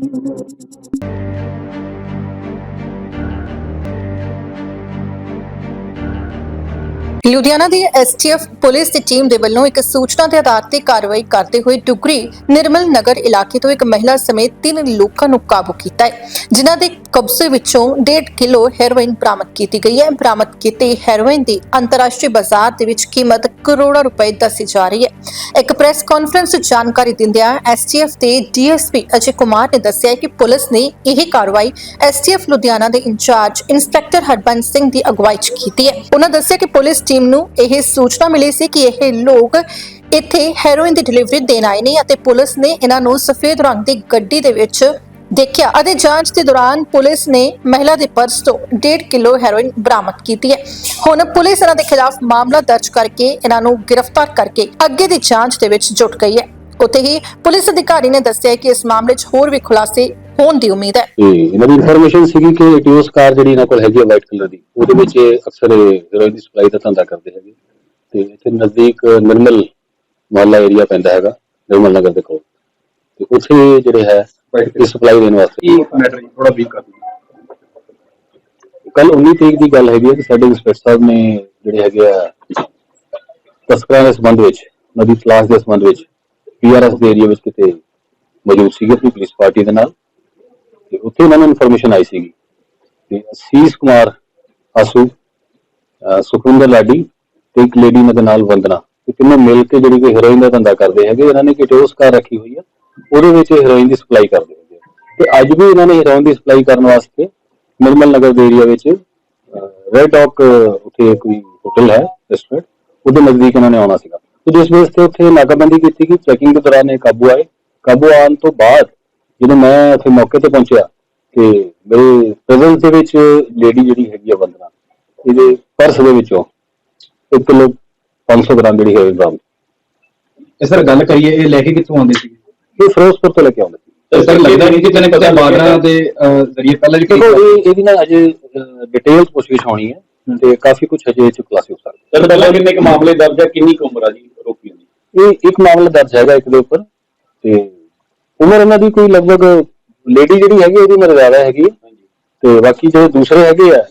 Thank you. Ludhiana ਦੀ STF police ਦੀ team ਦੇ ਵੱਲੋਂ ਇੱਕ ਸੂਚਨਾ ਦੇ ਆਧਾਰ ਤੇ ਕਾਰਵਾਈ ਕਰਦੇ ਹੋਏ ਟੁਕਰੀ ਨਿਰਮਲ ਨਗਰ ਇਲਾਕੇ ਤੋਂ ਇੱਕ ਮਹਿਲਾ ਸਮੇਤ ਤਿੰਨ ਲੋਕਾਂ ਨੂੰ ਕਾਬੂ ਕੀਤਾ ਹੈ, ਜਿਨ੍ਹਾਂ ਦੇ ਕਬਜ਼ੇ ਵਿੱਚੋਂ 1.5 ਕਿਲੋ ਹੈਰੋਇਨ ਬਰਾਮਦ ਕੀਤੀ ਗਈ ਹੈ। ਬਰਾਮਦ ਕੀਤੀ ਹੈਰੋਇਨ ਦੀ ਅੰਤਰਰਾਸ਼ਟਰੀ ਬਾਜ਼ਾਰ ਦੇ ਵਿੱਚ ਕੀਮਤ ਕਰੋੜਾਂ ਰੁਪਏ ਦੱਸੀ ਜਾ ਰਹੀ ਹੈ। ਇੱਕ ਪ੍ਰੈਸ ਕਾਨਫਰੰਸ 'ਚ ਜਾਣਕਾਰੀ ਦਿੰਦਿਆਂ ਐਸਟੀਐਫ ਦੇ ਡੀਐਸਪੀ ਅਜੇ ਕੁਮਾਰ ਨੇ ਦੱਸਿਆ ਕਿ ਪੁਲਿਸ ਨੇ ਇਹ ਕਾਰਵਾਈ ਐਸਟੀਐਫ ਲੁਧਿਆਣਾ ਦੇ ਇੰਚਾਰਜ ਇੰਸਪੈਕਟਰ ਹਰਬੰਸ ਸਿੰਘ ਦੀ ਅਗਵਾਈ 'ਚ ਕੀਤੀ ਹੈ। ਉਹਨਾਂ ਦੱਸਿਆ ਕਿ ਪੁਲਿਸ ਟੀਮ ਨੂੰ ਇਹ ਸੂਚਨਾ ਮਿਲੀ ਸੀ ਕਿ ਇਹ ਲੋਕ ਇੱਥੇ ਹੈਰੋਇਨ ਦੀ ਡਿਲੀਵਰੀ ਦੇਣ ਆਏ ਨੇ ਅਤੇ ਪੁਲਿਸ ਨੇ ਇਹਨਾਂ ਨੂੰ ਸਫੇਦ ਰੰਗ ਦੀ ਗੱਡੀ ਦੇ ਵਿੱਚ ਦੇਖਿਆ। ਅਤੇ ਜਾਂਚ ਦੇ ਦੌਰਾਨ ਪੁਲਿਸ ਨੇ ਮਹਿਲਾ ਦੇ ਪਰਸ ਤੋਂ 1.5 ਕਿਲੋ ਹੈਰੋਇਨ ਬਰਾਮਦ ਕੀਤੀ ਹੈ। ਹੁਣ ਪੁਲਿਸ ਇਹਨਾਂ ਦੇ ਖਿਲਾਫ ਮਾਮਲਾ ਦਰਜ ਕਰਕੇ ਇਹਨਾਂ ਨੂੰ ਗ੍ਰਿਫਤਾਰ ਕਰਕੇ ਅੱਗੇ ਦੀ ਜਾਂਚ ਦੇ ਵਿੱਚ ਜੁਟ ਗਈ ਹੈ। ਉੱਥੇ ਹੀ ਪੁਲਿਸ ਅਧਿਕਾਰੀ ਨੇ ਦੱਸਿਆ ਕਿ ਇਸ ਮਾਮਲੇ 'ਚ ਹੋਰ ਵੀ ਖੁਲਾਸੇ ਹੋਣ ਦੀ ਉਮੀਦ ਹੈ। ਤੇ ਇਹਨਾਂ ਦੀ ਇਨਫੋਰਮੇਸ਼ਨ ਸੀਗੀ ਕਿ ਇਟਿਓਸ ਕਾਰ ਜਿਹੜੀ ਇਹਨਾਂ ਕੋਲ ਹੈਗੀ ਆ ਵਾਈਟ ਕਲਰ ਦੀ ਉਹਦੇ ਵਿੱਚ ਇਹ ਅਕਸਰ ਹੀਰੋਇਨ ਦੀ ਸਪਲਾਈ ਦਾ ਧੰਦਾ ਕਰਦੇ ਹੈਗੇ। ਤੇ ਇੱਥੇ ਨਜ਼ਦੀਕ ਨਿਰਮਲ ਮੁਹੱਲਾ ਏਰੀਆ ਪੈਂਦਾ ਹੈਗਾ ਨਿਰਮਲ ਨਗਰ ਦੇ ਕੋਲ। ਤੇ ਉੱਥੇ ਜਿਹੜੇ ਹੈ ਇਹ ਸਪਲਾਈ ਦੇਣ ਵਾਸਤੇ। ਮੈਟਰ ਥੋੜਾ ਬਰੀਕ ਕਰ ਕੱਲ 19 ਤਰੀਕ ਦੀ ਗੱਲ ਹੈਗੀ ਹੈ ਕਿ ਸਾਡੇ ਇੰਸਪੈਕਟਰ ਸਾਹਿਬ ਨੇ ਜਿਹੜੇ ਹੈਗੇ ਆ ਤਸਕਰਾਂ ਦੇ ਸੰਬੰਧ ਵਿੱਚ ਨਦੀ ਤਲਾਸ਼ ਦੇ ਸੰਬੰਧ ਵਿੱਚ ਪੀਆਰਐਸ ਦੇ ਏਰੀਆ ਵਿੱਚ ਕਿਤੇ ਮੌਜੂਦ ਸੀਗੇ ਆਪਣੀ ਪੁਲਿਸ ਪਾਰਟੀ ਦੇ ਨਾਲ। ਤੇ ਉੱਥੇ ਉਹਨਾਂ ਨੂੰ ਇਨਫੋਰਮੇਸ਼ਨ ਆਈ ਸੀਗੀ ਤੇ ਅਸੀਸ ਕੁਮਾਰ ਆਸੂ ਸੁਖਵਿੰਦਰ ਲਾਡੀ ਤੇ ਇੱਕ ਲੇਡੀ ਇਹਨਾਂ ਨਾਲ ਵੰਦਨਾ। ਇਹ ਤਿੰਨੋਂ ਮਿਲ ਕੇ ਜਿਹੜੀ ਕਿ ਹੈਰੋਇਨ ਦਾ ਧੰਦਾ ਕਰਦੇ ਹੈਗੇ, ਇਹਨਾਂ ਨੇ ਕਿਟੋਸ ਕਾਰ ਰੱਖੀ ਹੋਈ ਹੈ ਉਹਦੇ ਵਿੱਚ ਹੈਰੋਇਨ ਦੀ ਸਪਲਾਈ ਕਰਦੇ ਹੈਗੇ ਤੇ ਅੱਜ ਵੀ ਇਹਨਾਂ ਨੇ ਹੀਰੋਇਨ ਦੀ ਸਪਲਾਈ ਕਰਨ ਵਾਸਤੇ ਨਿਰਮਲ ਨਗਰ ਦੇ ਏਰੀਆ ਵਿੱਚ ਰੈਡ ਡੌਕ ਉੱਥੇ ਕੋਈ ਹੋਟਲ ਹੈ ਰੈਸਟੋਰੈਂਟ ਉਹਦੇ ਨਜ਼ਦੀਕ ਇਹਨਾਂ ਨੇ ਆਉਣਾ ਸੀਗਾ। ਤੇ ਜਿਸ ਵੇਸ ਤੇ ਉੱਥੇ ਨਾਕਾਬੰਦੀ ਕੀਤੀ ਗਈ ਚੈਕਿੰਗ ਦੇ ਦੌਰਾਨ ਇਹ ਕਾਬੂ ਆਏ। ਕਾਬੂ ਆਉਣ ਤੋਂ ਬਾਅਦ ਜਦੋਂ ਮੈਂ ਉੱਥੇ ਮੌਕੇ ਤੇ ਪਹੁੰਚਿਆ ਤੇ ਮੇਰੇ ਪ੍ਰੈਜ਼ੈਂਸ ਦੇ ਵਿੱਚ ਲੇਡੀ ਜਿਹੜੀ ਹੈਗੀ ਆ ਵੰਦਨਾ ਇਹਦੇ ਪਰਸ ਦੇ ਵਿੱਚੋਂ 1 ਕਿਲੋ 500 ਗ੍ਰਾਮ ਜਿਹੜੀ ਹੈ ਬਰਾਮਦ। ਇਹ ਸਰ ਗੱਲ ਕਰੀਏ ਇਹ ਲੈ ਕੇ ਕਿੱਥੋਂ ਆਉਂਦੇ ਸੀ? ਇਹ ਫਿਰੋਜ਼ਪੁਰ ਤੋਂ ਲੈ ਕੇ ਆਉਂਦੇ ਸੀ। ਤੇ ਸਰ ਲੱਗਦਾ ਨਹੀਂ ਕਿ ਤੈਨੂੰ ਪਤਾ ਬਾਦਰਾਂ ਦੇ ਜ਼ਰੀਏ ਪਹਿਲਾਂ ਕਈ ਦੇਖੋ ਇਹ ਇਹਦੀ ਨਾ ਅਜੇ ਡਿਟੇਲ ਪੁੱਛਗਿੱਛ ਹੋਣੀ ਹੈ ਤੇ ਕਾਫੀ ਕੁਝ ਅਜੇ ਇਹ ਚ ਖੁਲਾਸੇ ਹੋ ਸਕਦੇ। ਸਰ ਪਹਿਲਾਂ ਕਿੰਨੇ ਕੁ ਮਾਮਲੇ ਦਰਜ ਹੈ ਕਿੰਨੀ ਕੁ ਉਮਰ ਆ ਜੀ ਰੋਕੀ ਦੀ? ਇਹ ਇੱਕ ਮਾਮਲਾ ਦਰਜ ਹੈਗਾ ਇੱਕ ਦੇ ਉੱਪਰ ਤੇ ਉਮਰ ਇਹਨਾਂ ਦੀ ਕੋਈ ਲਗਭਗ ਲੇਡੀ ਜਿਹੜੀ ਹੈਗੀ ਉਹਦੀ ਉਮਰ ਜ਼ਿਆਦਾ ਹੈਗੀ ਹੈ। ਤੇ ਬਾਕੀ ਜਿਹੜੇ ਦੂਸਰੇ ਹੈਗੇ ਆ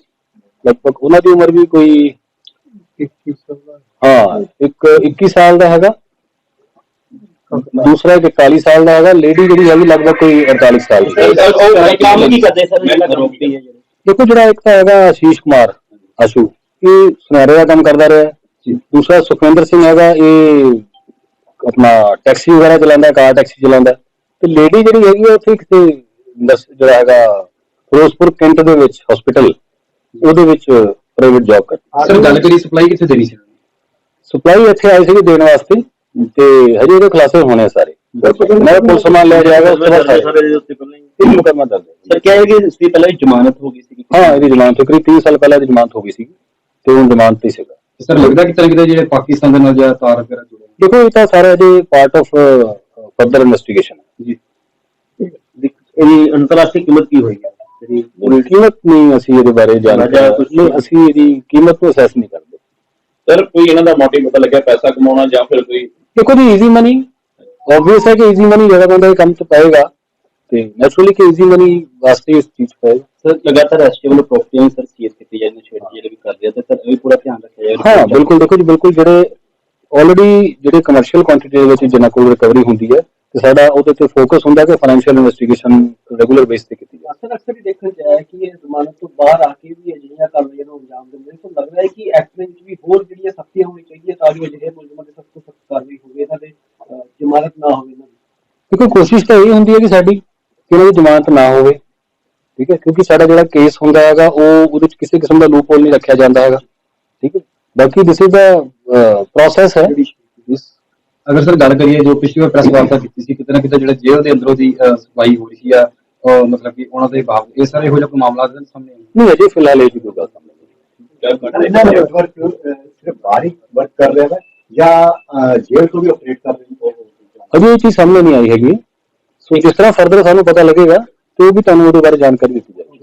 ਲਗਭਗ ਉਹਨਾਂ ਦੀ ਉਮਰ ਵੀ ਕੋਈ 21 ਸਾਲ ਹਾਂ ਇੱਕ 21 ਸਾਲ ਦਾ ਹੈਗਾ। ਦੂਸਰਾ ਇੱਕ 41 ਸਾਲ ਦਾ ਹੈਗਾ। ਲੇਡੀ ਜਿਹੜੀ ਹੈਗੀ ਲਗਭਗ ਕੋਈ 48 ਸਾਲ ਦੀ ਹੈ ਉਹ ਕੰਮ ਕੀ ਕਰਦੇ ਸਰ? ਜਿਹੜਾ ਰੋਕੀ ਹੈ ਦੇਖੋ ਜਿਹੜਾ ਇੱਕ ਤਾਂ ਹੈਗਾ ਆਸ਼ੀਸ਼ ਕੁਮਾਰ ਆਸ਼ੂ। ਇਹ ਸੁਨਹਿਰੇ ਦਾ ਕੰਮ ਕਰਦਾ ਰਿਹਾ। ਹੈ। ਦੂਸਰਾ ਸੁਖਵਿੰਦਰ ਸਿੰਘ ਹੈਗਾ ਇਹ ਆਪਣਾ ਟੈਕਸੀ ਵਗੈਰਾ ਚਲਾਉਂਦਾ ਹੈ, ਕਾਰ ਟੈਕਸੀ ਚਲਾਉਂਦਾ। ਹੈ। ਤੇ ਲੇਡੀ ਜਿਹੜੀ ਹੈਗੀ ਆ ਉੱਥੇ ਕਿਤੇ ਨਰਸ ਜਿਹੜਾ ਹੈਗਾ ਫਿਰੋਜ਼ਪੁਰ ਕੈਂਟ ਦੇ ਵਿੱਚ ਹਸਪੀਟਲ ਉਹਦੇ ਵਿੱਚ ਪ੍ਰਾਈਵੇਟ ਜੌਬ ਕਰਦੀ। ਸਰ ਗੱਲ ਕਰੀ ਸਪਲਾਈ ਕਿੱਥੇ ਦੇਣੀ ਸੀ? ਸਪਲਾਈ ਇੱਥੇ ਆਈ ਸੀ ਦੇਣ ਵਾਸਤੇ ਤੇ ਹਜੇ ਉਹਦੇ ਖੁਲਾਸੇ ਹੋਣੇ ਸਾਰੇ। ਮੈਂ ਪੁਲਿਸ ਨਾਲ ਲਿਆ ਜਾਏਗਾ ਉਸ ਤੋਂ ਬਾਅਦ ਸਾਰੇ। ਇਹ ਮੁਕੱਦਮਾ ਦਰਜ ਹੈ। ਸਰ ਕਿਹਾ ਹੈ ਕਿ ਇਸ ਦੀ ਪਹਿਲਾਂ ਹੀ ਜ਼ਮਾਨਤ ਹੋ ਗਈ ਸੀ ਹਾਂ ਇਹਦੀ ਜ਼ਮਾਨਤ ਕਰੀਬ 30 ਸਾਲ ਪਹਿਲਾਂ ਦੀ ਜ਼ਮਾਨਤ ਹੋ ਗਈ ਸੀ ਤੇ ਹੁਣ ਜ਼ਮਾਨਤ ਤੇ ਹੀ ਸੀਗਾ। ਸਰ ਲੱਗਦਾ ਕਿ ਤਰ੍ਹਾਂ ਕਿਤੇ ਜਿਹੜੇ ਪਾਕਿਸਤਾਨ ਦੇ ਨਾਲ ਜਾਂ ਤਾਰ ਵਗੈਰਾ ਜੁੜੇ ਦੇਖੋ ਇਹ ਤਾਂ ਸਾਰਾ ਜੀ ਪਾਰਟ ਆਫ ਫਰਦਰ ਇਨਵੈਸਟੀਗੇਸ਼ਨ ਜੀ। ਇਹਦੀ ਅੰਤਰਰਾਸ਼ਟਰੀ ਕੀਮਤ ਕੀ ਹੋਈ ਹੈ? ਜਿਹੜੀ ਕੀਮਤ ਨਹੀਂ ਅਸੀਂ ਇਹਦੇ ਬਾਰੇ ਜਾਣਦੇ। ਜਾਂ ਕੁਛ ਨਹੀਂ ਅਸੀਂ ਇਹਦੀ ਕੀਮਤ ਨੂੰ ਅਸੈਸ ਨਹੀਂ ਕਰਦੇ। ਸਰ ਕੋਈ ਇਹਨਾਂ ਦਾ ਮੋਟਿਵ ਪਤਾ ਲੱਗਿਆ ਪੈਸਾ ਕਮਾਉਣਾ ਜਾਂ ਫਿਰ ਕੋਈ? ਦੇਖੋ ਜੀ ਈਜ਼ੀ ਮਨੀ ਆਬਵੀਅਸ ਹੈ ਕਿ ਈਜ਼ੀ ਮਨੀ ਜਿਹੜਾ ਬੰਦਾ ਇਹ ਕੰਮ ਤੇ ਪਾਏਗਾ। ਤੇ ਨੈਚੁਰਲੀ ਕਿ ਈਜ਼ੀ ਮਨੀ ਵਾਸਤੇ ਇਸ ਚੀਜ਼ ਪਾਏਗਾ। ਸਰ ਲਗਾਤਾਰ ਐਸਟੀ ਵੱਲੋਂ ਪ੍ਰੋਪਰਟੀਆਂ ਸਰ ਕੀਤੀ ਜਾਂਦੀ ਛੇੜ ਜਿਹੜੇ ਵੀ ਕਰ ਰਿਹਾ ਤੇ ਸਰ ਇਹ ਪੂਰਾ ਧਿਆਨ ਰੱਖਿਆ ਜਾਏ ਹਾਂ ਬਿਲਕੁਲ ਦੇਖੋ ਜੀ ਬਿਲਕੁਲ ਜਿਹੜੇ ਆਲਰੇਡੀ ਜਿਹੜੇ ਕਮਰਸ਼ੀਅਲ ਕੁਆਂਟੀਟੀ ਦੇ ਵਿੱਚ ਜਿੰਨਾ ਕੋਲ ਰਿਕਵਰੀ ਹੁੰਦੀ ਹੈ ਤੇ ਸਾਡਾ ਉਹਦੇ ਤੇ ਫੋਕਸ ਹੁੰਦਾ ਕਿ ਫਾਈਨੈਂਸ਼ੀਅਲ ਇਨਵੈਸਟੀਗੇਸ਼ਨ ਰੈਗੂਲਰ ਬੇਸ ਤੇ ਕੀਤੀ ਜਾਵੇ। ਅਕਸਰ ਅਕਸਰ ਹੀ ਦੇਖਣ ਚ ਆਇਆ ਕਿ ਇਹ ਜ਼ਮਾਨਤ ਤੋਂ ਬਾਹਰ ਆ ਕੇ ਵੀ ਅਜਿਹੀਆਂ ਕਾਰਵਾਈਆਂ ਨੂੰ ਅੰਜਾਮ ਦਿੰਦੇ ਨੇ। ਤਾਂ ਲੱਗਦਾ ਹੈ ਕਿ ਐਕਟ ਵਿੱਚ ਵੀ ਹੋਰ ਜਿਹੜੀਆਂ ਸਖਤੀਆਂ ਹੋਣੀ ਚਾਹੀਦੀਆਂ ਤਾਂ ਜੋ ਅਜਿਹੇ ਮੁਲਜ਼ਮਾਂ ਦੇ ਸਖਤ ਤੋਂ ਸਖਤ ਕਾਰਵਾਈ ਹੋਵੇ ਇਹਨਾਂ ਦੇ ਜ਼ਮਾਨਤ ਨਾ ਹੋਵੇ ਇਹਨਾਂ ਦੀ। ਦੇਖੋ ਕੋਸ਼ਿਸ਼ ਤਾਂ ਇਹ ਹੁੰਦੀ ਹੈ ਕਿ ਸਾਡੀ ਕਿ ਇਹਨਾਂ ਦੀ ਜ਼ਮਾਨਤ ਨਾ ਹੋਵੇ ਠੀਕ ਹੈ? ਕਿਉਂਕਿ ਸਾਡਾ ਜਿਹੜਾ ਕੇਸ ਹੁੰਦਾ ਹੈਗਾ ਉਹ ਉਹਦੇ ਵਿੱਚ ਕਿਸੇ ਕਿਸਮ ਦਾ ਲੂਪ ਹੋਲ ਨਹੀਂ ਰੱਖਿਆ ਜਾਂਦਾ ਹੈਗਾ ਠੀਕ ਹੈ? ਬਾਕੀ ਦਿਸ ਇਜ਼ ਦਾ ਪ੍ਰੋਸੈਸ ਹੈ। ਅਗਰ ਸਰ ਗੱਲ ਕਰੀਏ ਜੋ ਪਿਛਲੀ ਵਾਰ ਪ੍ਰੈਸ ਵਾਰਤਾ ਕੀਤੀ ਸੀ ਕਿਤੇ ਨਾ ਕਿਤੇ ਜਿਹੜਾ ਜੇਲ੍ਹ ਦੇ ਅੰਦਰੋਂ ਦੀ ਸਫ਼ਾਈ ਹੋ ਰਹੀ ਸੀ ਆ ਮਤਲਬ ਕਿ ਉਹਨਾਂ ਦੇ ਬਾਵਜੂਦ ਇਹ ਸਾਰੇ ਇਹੋ ਜਿਹਾ ਕੋਈ ਮਾਮਲਾ ਦੇ ਸਾਹਮਣੇ ਆਇਆ? ਨਹੀਂ ਅਜੇ ਫਿਲਹਾਲ ਇਹ ਕੋਈ ਗੱਲ ਸਾਹਮਣੇ ਨਹੀਂ ਇਹਨਾਂ ਦੇ ਵਰਕ ਸਿਰਫ ਬਾਹਰ ਹੀ ਵਰਕ ਕਰ ਰਿਹਾ ਹੈ ਜਾਂ ਜੇਲ੍ਹ ਤੋਂ ਵੀ ਆਪਰੇਟ ਕਰ ਰਹੇ ਅਜੇ ਇਹ ਚੀਜ਼ ਸਾਹਮਣੇ ਨਹੀਂ ਆਈ ਹੈਗੀ। ਸੋ ਜਿਸ ਤਰ੍ਹਾਂ ਫਰਦਰ ਸਾਨੂੰ ਪਤਾ ਲੱਗੇਗਾ ਤੇ ਉਹ ਵੀ ਤੁਹਾਨੂੰ ਉਹਦੇ ਬਾਰੇ ਜਾਣਕਾਰੀ ਦਿੱਤੀ ਜਾਏਗੀ।